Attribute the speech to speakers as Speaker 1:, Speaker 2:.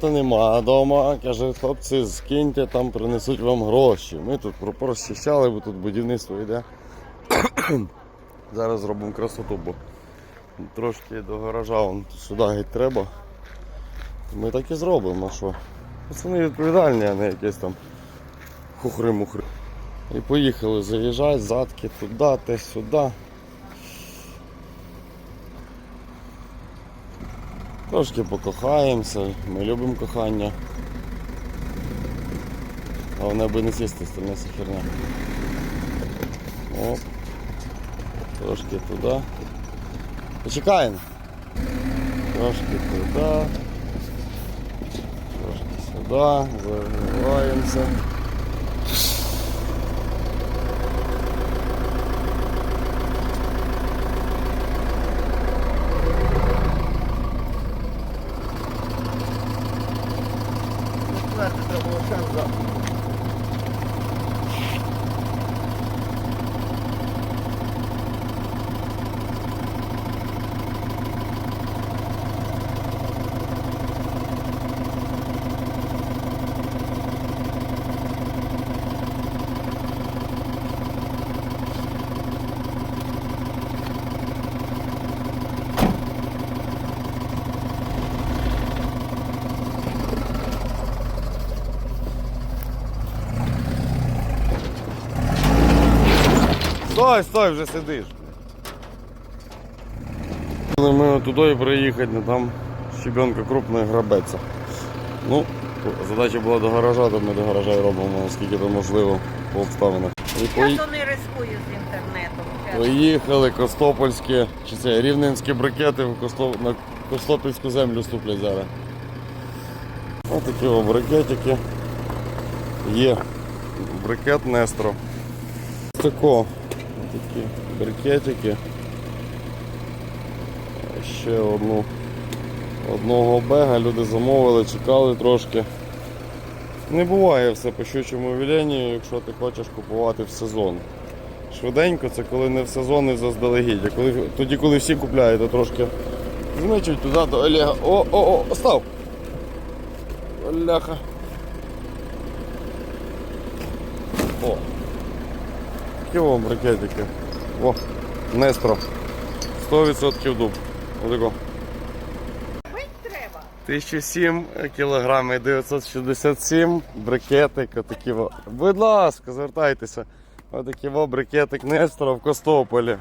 Speaker 1: Та нема вдома, каже, хлопці, скиньте, там принесуть вам гроші. Ми тут про- розчищали, бо тут будівництво йде. Зараз зробимо красоту, бо трошки до гаража вон, сюди геть треба. Ми так і зробимо, а що? Пацани відповідальні, а не якісь там хухри-мухри. І поїхали заїжджати, задки туди, те сюди. Трошки покохаємося, ми любимо кохання. Головне аби не сісти, стальнася херня. Оп. Трошки туди. Почекаємо. Трошки туди. Трошки сюди. Зариваємося. Стой, стой, вже сидиш. Ми туди приїхати, але там щебенка крупна і грабеться. Ну, задача була до гаража, то ми до гаража і робимо, наскільки це можливо по обставинах. І
Speaker 2: Я
Speaker 1: пої-
Speaker 2: не рискую з інтернетом.
Speaker 1: Поїхали Костопольські, чи це рівненські брикети в Косто... на Костопільську землю ступлять зараз. Ось такі о брикетики. Є брикет Нестро. Тако. Такі брикетики. Ще одну. Одного бега люди замовили, чекали трошки. Не буває все по щучому веленню, якщо ти хочеш купувати в сезон. Швиденько це коли не в сезон і заздалегідь. А коли, тоді, коли всі купляють, то трошки змичуть туди до Олега. О, о, о, став! Оляха. О. Такі вам. О, Нестро. 100% дуб. Отако.
Speaker 2: Пить треба.
Speaker 1: 1007 кілограми 967 брикетик, отакі. Будь ласка, звертайтеся. Отакі брикетик Нестора в Костополі.